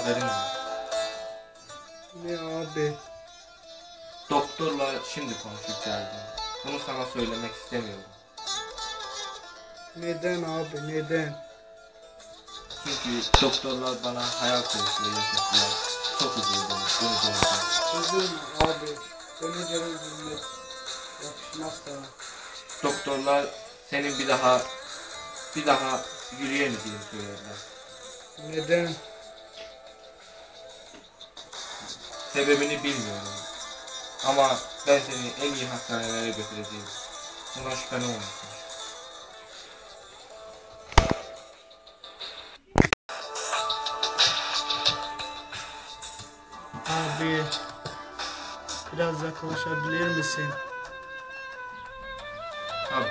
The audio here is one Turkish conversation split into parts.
Haberim var. Ne abi? Doktorla şimdi konuşup geldim. Bunu sana söylemek istemiyorum. Neden abi neden? Çünkü doktorlar bana hayal kırıklığı yaşattılar. Çok üzüldüm. Bunu. Üzülme abi. Beni göre üzülmek yakışmaz sana. Doktorlar senin bir daha bir daha yürüyemeyeceğini söylediler. Neden? Sebebini bilmiyorum. Ama ben seni en iyi hastanelere götüreceğim. Buna şüphen olmasın. Abi biraz yaklaşabilir misin? Abi,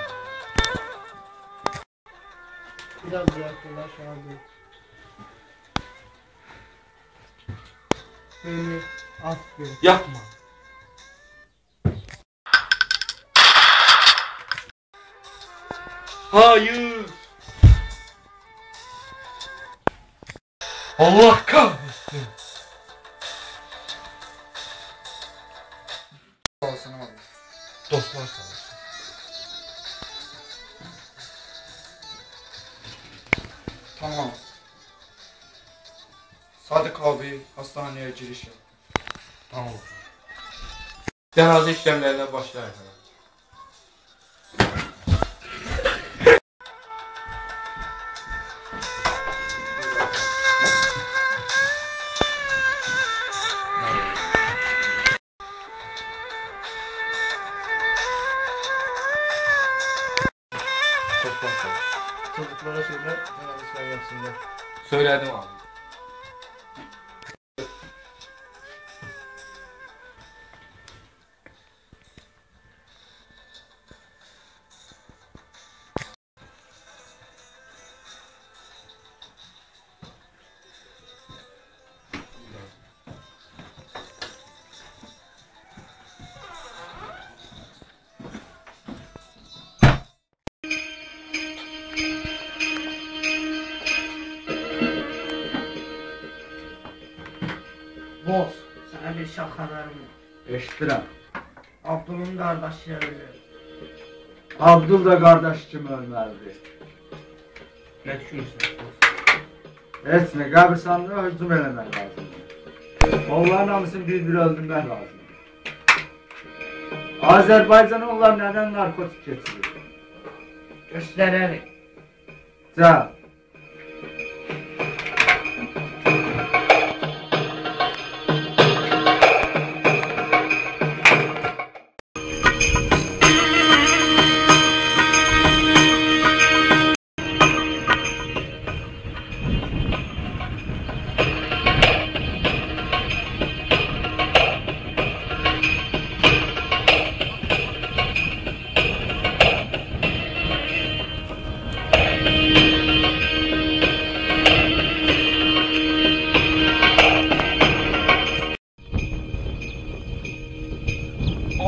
Biraz yaklaş abi. Beni affet. yapma. Hayır. Allah kahretsin. Olsun abi. Dostlar sağ olsun. Tamam. Sadık abi hastaneye giriş yap. Tamam. Cenaze işlemlerine başlayalım. Çocuklara söyle cenaze işlem yapsınlar. Söyledim abi. Var. Eşittirəm. Abdul'un kardeşi ölür. Abdul da qardaş kimi ölməlidir. Ne düşünürsün? Heç nə, qəbristanlığa hücum eləmək lazımdır. Onların hamısını bir-bir öldürmək lazımdır. Azərbaycana onlar nədən narkotik keçirir? Gösterelim. Cəl,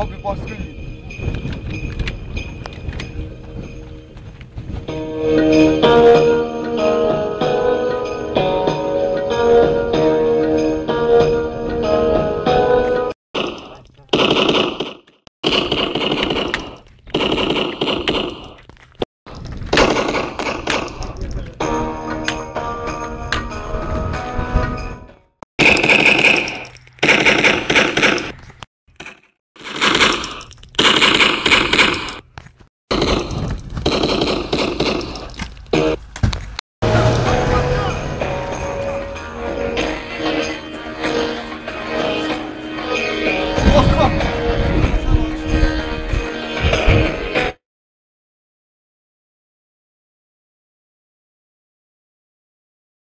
Halka baskın